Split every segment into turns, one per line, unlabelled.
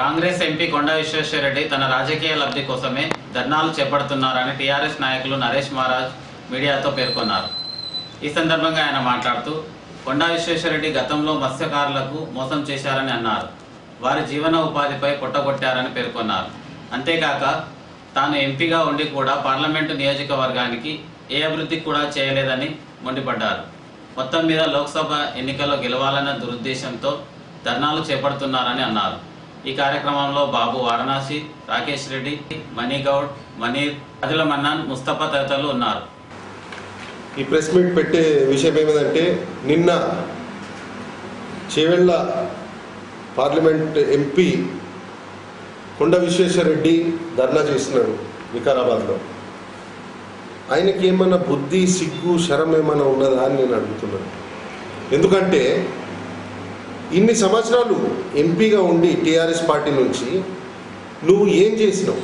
Congress MP కొండా విశ్వేశ్వరరెడ్డి తన రాజకీయ లబ్ధి కోసమే ధర్నాలు చేపడుతున్నారని టీఆర్ఎస్ నాయకులు నరేష్ మహారాజ్ మీడియాతో పేర్కొన్నారు. ఈ సందర్భంగా ఆయన మాట్లాడుతూ కొండా విశ్వేశ్వరరెడ్డి గతంలో మత్స్యకారులకు మోసం చేశారని అన్నారు. వారి జీవన ఉపాధిపై పొట్టగొట్టారని పేర్కొన్నారు. అంతేకాక తాను ఎంపీగా ఉండి కూడా పార్లమెంటు నియోజకవర్గానికి ఏ అభివృద్ధి కూడా చేయలేదని మండిపడ్డారు. మొత్తం మీద లోక్సభ ఎన్నికల్లో గెలవాలన్న దురుద్దేశంతో ధర్నాలు చేపడుతున్నారని అన్నారు. ఈ కార్యక్రమంలో బాబు వారణాసి రాకేష్ రెడ్డి మణిగౌడ్ మనీర్ అదిల మన్నాన్ ముస్తఫా తదితరులు ఉన్నారు.
ఈ ప్రెస్ మీట్ పెట్టే విషయం ఏమిటంటే నిన్న చేవెళ్ళ పార్లమెంట్ ఎంపీ కొండ విశ్వేశ్వరరెడ్డి ధర్నా చేస్తున్నాడు వికారాబాద్లో. ఆయనకి ఏమైనా బుద్ధి సిగ్గు శరం ఏమైనా ఉన్నదా అని నేను అడుగుతున్నాను. ఎందుకంటే ఇన్ని సంవత్సరాలు ఎంపీగా ఉండి టీఆర్ఎస్ పార్టీ నుంచి నువ్వు ఏం చేసినావు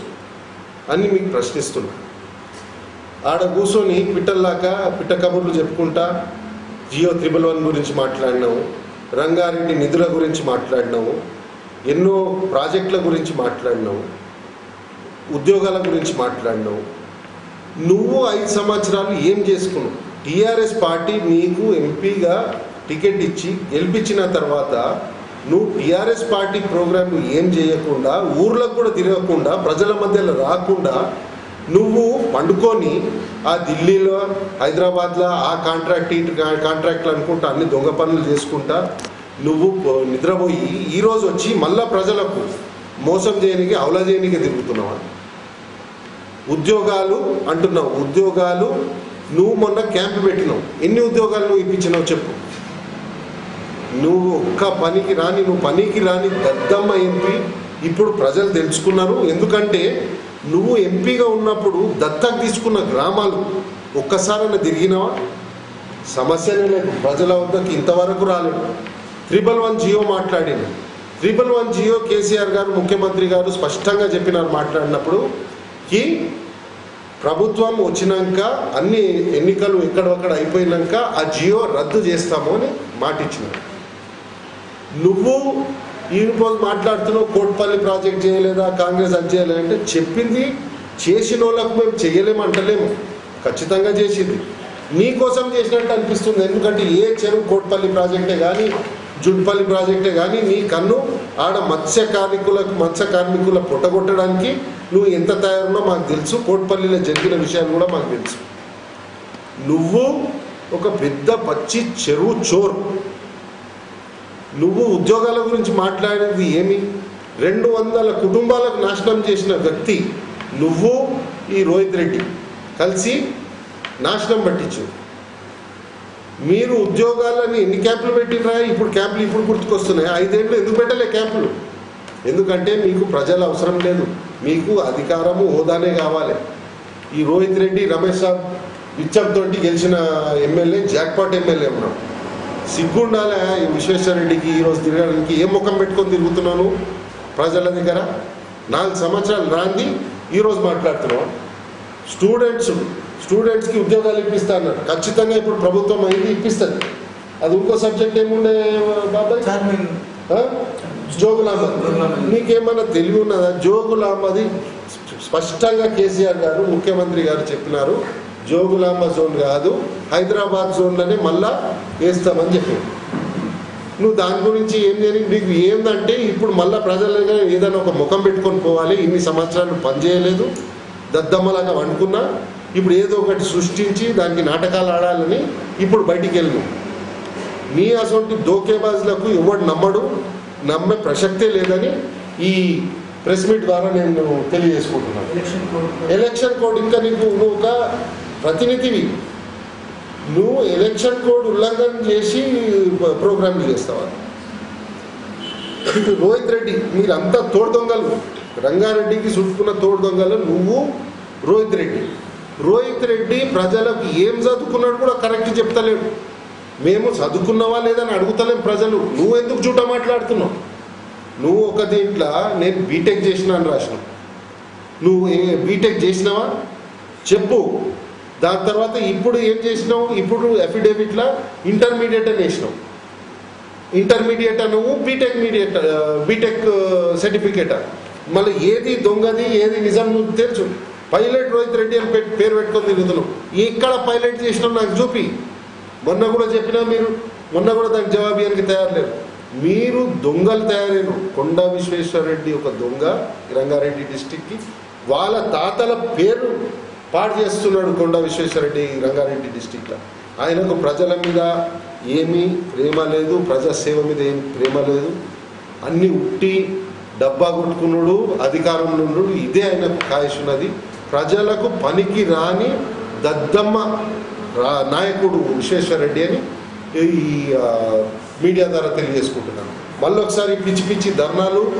అని మీకు ప్రశ్నిస్తున్నా. ఆడ కూర్చొని పిట్టల్లాక పిట్ట కబుర్లు చెప్పుకుంటా జియో త్రిబుల్ వన్ గురించి మాట్లాడినాము రంగారెడ్డి నిధుల గురించి మాట్లాడినాము ఎన్నో ప్రాజెక్టుల గురించి మాట్లాడినావు ఉద్యోగాల గురించి మాట్లాడినావు. నువ్వు ఐదు సంవత్సరాలు ఏం చేసుకున్నావు? టీఆర్ఎస్ పార్టీ నీకు ఎంపీగా టికెట్ ఇచ్చి గెలిపించిన తర్వాత నువ్వు టీఆర్ఎస్ పార్టీ ప్రోగ్రాంలు ఏం చేయకుండా ఊర్లకు కూడా తిరగకుండా ప్రజల మధ్యలో రాకుండా నువ్వు పండుకొని ఆ ఢిల్లీలో హైదరాబాద్లో ఆ కాంట్రాక్ట్ ఈ కాంట్రాక్ట్లు అనుకుంటా అన్ని దొంగ పనులు చేసుకుంటా నువ్వు నిద్రపోయి ఈరోజు వచ్చి మళ్ళా ప్రజలకు మోసం చేయనికి అవలా చేయనికి ఉద్యోగాలు అంటున్నావు. ఉద్యోగాలు నువ్వు మొన్న క్యాంప్ పెట్టినావు. ఎన్ని ఉద్యోగాలు నువ్వు ఇప్పించినావు చెప్పు. నువ్వు ఒక్క పనికి రాని నువ్వు పనికి రాని దద్దమ్మ ఎంపీ ఇప్పుడు ప్రజలు తెలుసుకున్నారు. ఎందుకంటే నువ్వు ఎంపీగా ఉన్నప్పుడు దత్తకు తీసుకున్న గ్రామాలు ఒక్కసారైనా తిరిగినావా? సమస్యనే లేదు. ప్రజల వద్దకు ఇంతవరకు రాలేదు. త్రిబల్ వన్ జియో మాట్లాడింది. త్రిబల్ వన్ జియో కేసీఆర్ గారు ముఖ్యమంత్రి గారు స్పష్టంగా చెప్పినారు మాట్లాడినప్పుడు కి ప్రభుత్వం వచ్చినాక అన్ని ఎన్నికలు ఎక్కడొక్కడ అయిపోయినాక ఆ జియో రద్దు చేస్తాము అని మాటిచ్చినారు. నువ్వు ఈ మాట్లాడుతున్నావు కోట్పల్లి ప్రాజెక్ట్ చేయలేదా కాంగ్రెస్ అది చేయలేదంటే చెప్పింది చేసిన వాళ్ళకు మేము చేయలేము అంటలేము. ఖచ్చితంగా చేసింది. నీకోసం చేసినట్టు అనిపిస్తుంది. ఎందుకంటే ఏ చెరువు కోట్పల్లి ప్రాజెక్టే కానీ జుడ్పల్లి ప్రాజెక్టే కానీ నీ కన్ను ఆడ మత్స్య కార్మికులకు మత్స్య కార్మికుల పుట్టగొట్టడానికి నువ్వు ఎంత తయారున్నా మాకు తెలుసు. కోట్పల్లిలో జరిగిన విషయాలు కూడా మాకు తెలుసు. నువ్వు ఒక పెద్ద పచ్చి చెరువు చోరు. నువ్వు ఉద్యోగాల గురించి మాట్లాడేది ఏమి? రెండు వందల కుటుంబాలకు నాశనం చేసిన వ్యక్తి నువ్వు ఈ రోహిత్ రెడ్డి. కలిసి నాశనం పట్టించు. మీరు ఉద్యోగాలని ఎన్ని క్యాంపులు పెట్టినరా ఇప్పుడు క్యాంపులు ఇప్పుడు గుర్తుకొస్తున్నాయి. ఐదేళ్ళు ఎందుకు పెట్టలే క్యాంపులు? ఎందుకంటే మీకు ప్రజల అవసరం లేదు. మీకు అధికారము హోదానే కావాలి. ఈ రోహిత్ రెడ్డి రమేష్ సాబ్ విచ్చంతోటి గెలిచిన ఎమ్మెల్యే జాక్పాట్ ఎమ్మెల్యే ఉన్నాం సిగ్గుండాలే ఈ విశ్వేశ్వరరెడ్డికి ఈరోజు తిరగడానికి. ఏ ముఖం పెట్టుకొని తిరుగుతున్నాను? ప్రజల దగ్గర నాలుగు సంవత్సరాలు రాంది ఈరోజు మాట్లాడుతున్నాం స్టూడెంట్స్ స్టూడెంట్స్కి ఉద్యోగాలు ఇప్పిస్తా అన్నారు. ఖచ్చితంగా ఇప్పుడు ప్రభుత్వం అయింది ఇప్పిస్తుంది. అది ఇంకో సబ్జెక్ట్ ఏముండే బాబాయ్? జోగులాంబది నీకేమన్నా తెలివి ఉన్నదా? జోగులాంబది స్పష్టంగా కేసీఆర్ గారు ముఖ్యమంత్రి గారు చెప్పినారు. జోగులాంబ జోన్ కాదు హైదరాబాద్ జోన్లోనే మళ్ళా వేస్తామని చెప్పారు నువ్వు దాని గురించి ఏం చేయని నీకు ఏందంటే ఇప్పుడు మళ్ళా ప్రజల దగ్గర ఏదైనా ఒక ముఖం పెట్టుకొని పోవాలి ఇన్ని సంవత్సరాలు పనిచేయలేదు దద్దమ్మలాగా వండుకున్నా ఇప్పుడు ఏదో ఒకటి సృష్టించి దానికి నాటకాలు ఆడాలని ఇప్పుడు బయటికి వెళ్ళను నీ అసొంటి దోకేబాజులకు ఎవడు నమ్మడు నమ్మే ప్రసక్తే లేదని ఈ ప్రెస్ మీట్ ద్వారా నేను తెలియజేసుకుంటున్నాను. ఎలక్షన్ కోడ్ ఇంకా నీకు నువ్వు ఒక ప్రతినిధివి. నువ్వు ఎలక్షన్ కోడ్ ఉల్లంఘన చేసి ప్రోగ్రాంలు చేస్తావా? రోహిత్ రెడ్డి మీరంతా తోడు దొంగలు. రంగారెడ్డికి చుట్టుకున్న తోడు దొంగలు నువ్వు రోహిత్ రెడ్డి. రోహిత్ రెడ్డి ప్రజలకు ఏం చదువుకున్నాడు కూడా కరెక్ట్ చెప్తలేడు. మేము చదువుకున్నావా లేదని అడుగుతలేం ప్రజలు. నువ్వు ఎందుకు చూట మాట్లాడుతున్నావు? నువ్వు ఒక దీంట్లో నేను బీటెక్ చేసినా అని రాసినావు నువ్వు బీటెక్ చేసినావా? చెప్పు. దాని తర్వాత ఇప్పుడు ఏం చేసినావు? ఇప్పుడు అఫిడేవిట్లో ఇంటర్మీడియట్ అని వేసినావు. ఇంటర్మీడియట్ నువ్వు బీటెక్ మీడియట్ బీటెక్ సర్టిఫికేట్ మళ్ళీ ఏది దొంగది ఏది నిజం నువ్వు తెలుసు. పైలట్ రోహిత్ రెడ్డి అని పేరు పెట్టుకొని తిరుగుతున్నావు ఎక్కడ పైలట్ చేసినావు నాకు చూపి. మొన్న కూడా చెప్పినా మీరు. మొన్న కూడా దానికి జవాబు తయారు మీరు దొంగలు తయారైన కొండా విశ్వేశ్వరరెడ్డి ఒక దొంగ రంగారెడ్డి డిస్టిక్కి వాళ్ళ తాతల పేరు పాడు చేస్తున్నాడు కొండ విశ్వేశ్వరరెడ్డి రంగారెడ్డి డిస్టిక్లో ఆయనకు ప్రజల మీద ఏమీ ప్రేమ లేదు ప్రజాసేవ మీద ఏం ప్రేమ లేదు. అన్ని ఉట్టి డబ్బా కొట్టుకున్నాడు అధికారంలో ఉన్నాడు ఇదే ఆయనకు కాయసున్నది ప్రజలకు పనికి రాని దద్దమ్మ నాయకుడు విశ్వేశ్వరరెడ్డి అని ఈ మీడియా ద్వారా తెలియజేసుకుంటున్నాను. మళ్ళీ ఒకసారి పిచ్చి పిచ్చి ధర్నాలు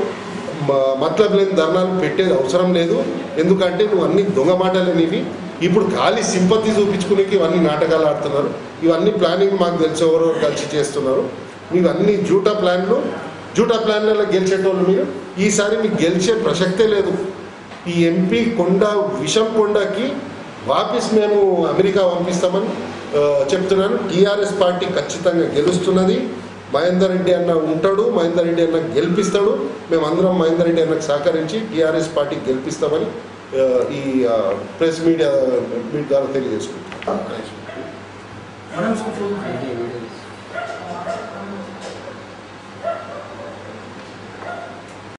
మతలబ్ లేని ధర్నాలు పెట్టేది అవసరం లేదు. ఎందుకంటే నువ్వు అన్ని దొంగ మాటలే ఇప్పుడు ఖాళీ సింపతి చూపించుకునేకి ఇవన్నీ నాటకాలు ఆడుతున్నారు. ఇవన్నీ ప్లానింగ్ మాకు తెలిసి ఎవరో కలిసి చేస్తున్నారు. మీకు అన్ని జూటా ప్లాన్లు జూటా ప్లాన్లలో గెలిచేటోళ్ళు మీరు. ఈసారి మీకు గెలిచే ప్రసక్తే లేదు. ఈ ఎంపీ కొండ విషం కొండకి వాపస్ మేము అమెరికా పంపిస్తామని చెప్తున్నాను. టీఆర్ఎస్ పార్టీ ఖచ్చితంగా గెలుస్తున్నది. మహేందర్ రెడ్డి అన్న ఉంటాడు మహేందర్ రెడ్డి అన్న గెలిపిస్తాడు. మేమందరం మహేందర్ రెడ్డి అన్నకు సహకరించి టీఆర్ఎస్ పార్టీ గెలిపిస్తామని ఈ ప్రెస్ మీడియా ద్వారా తెలియజేసుకుంటాం